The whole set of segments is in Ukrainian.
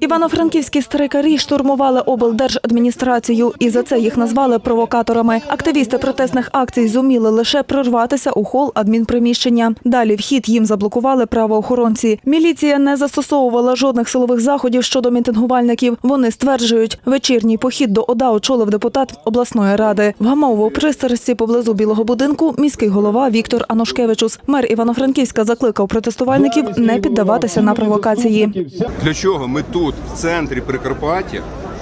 Івано-франківські страйкарі штурмували облдержадміністрацію і за це їх назвали провокаторами. Активісти протестних акцій зуміли лише прорватися у хол адмінприміщення. Далі вхід їм заблокували правоохоронці. Міліція не застосовувала жодних силових заходів щодо мітингувальників. Вони стверджують, вечірній похід до ОДА очолив депутат обласної ради. В Гамову пристрасті поблизу Білого будинку міський голова Віктор Анушкевичус. Мер Івано-Франківська закликав протестувальників не піддаватися на провокації. Для чого ми тут, в центрі Прикарпаття,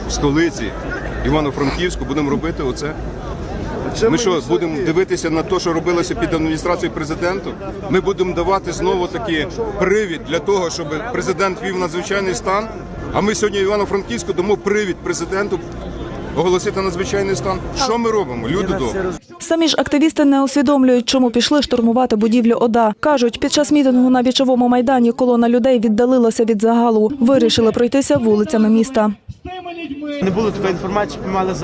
в столиці Івано-Франківську, будемо робити оце? Ми що, будемо дивитися на те, що робилося під адміністрацією президенту? Ми будемо давати знову таки привід для того, щоб президент вів надзвичайний стан. А ми сьогодні в Івано-Франківську дамо привід президенту оголосити надзвичайний стан. Що ми робимо? Люди добрі. Самі ж активісти не усвідомлюють, чому пішли штурмувати будівлю ОДА. Кажуть, під час мітингу на бічовому майдані колона людей віддалилася від загалу. Вирішили пройтися вулицями міста. Не було такої інформації, що ми мали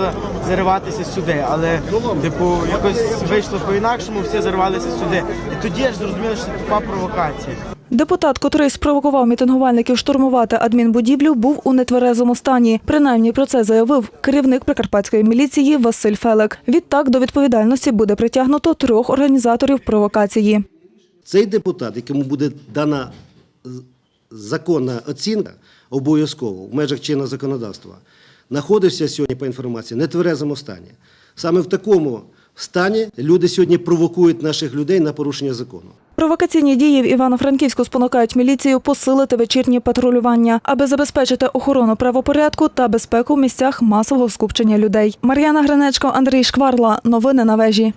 зариватися сюди, але типу якось вийшло по-інакшому, всі заривалися сюди. І тоді я ж зрозуміла, що це тупа провокація. Депутат, котрий спровокував мітингувальників штурмувати адмінбудівлю, був у нетверезому стані. Принаймні про це заявив керівник прикарпатської міліції Василь Фелек. Відтак до відповідальності буде притягнуто трьох організаторів провокації. Цей депутат, якому буде дана законна оцінка обов'язково в межах чинного законодавства, знаходився сьогодні по інформації в нетверезому стані. Саме в такому стані люди сьогодні провокують наших людей на порушення закону. Провокаційні дії в Івано-Франківську спонукають міліцію посилити вечірнє патрулювання, аби забезпечити охорону правопорядку та безпеку в місцях масового скупчення людей. Мар'яна Гринечко, Андрій Шкварла. Новини на вежі.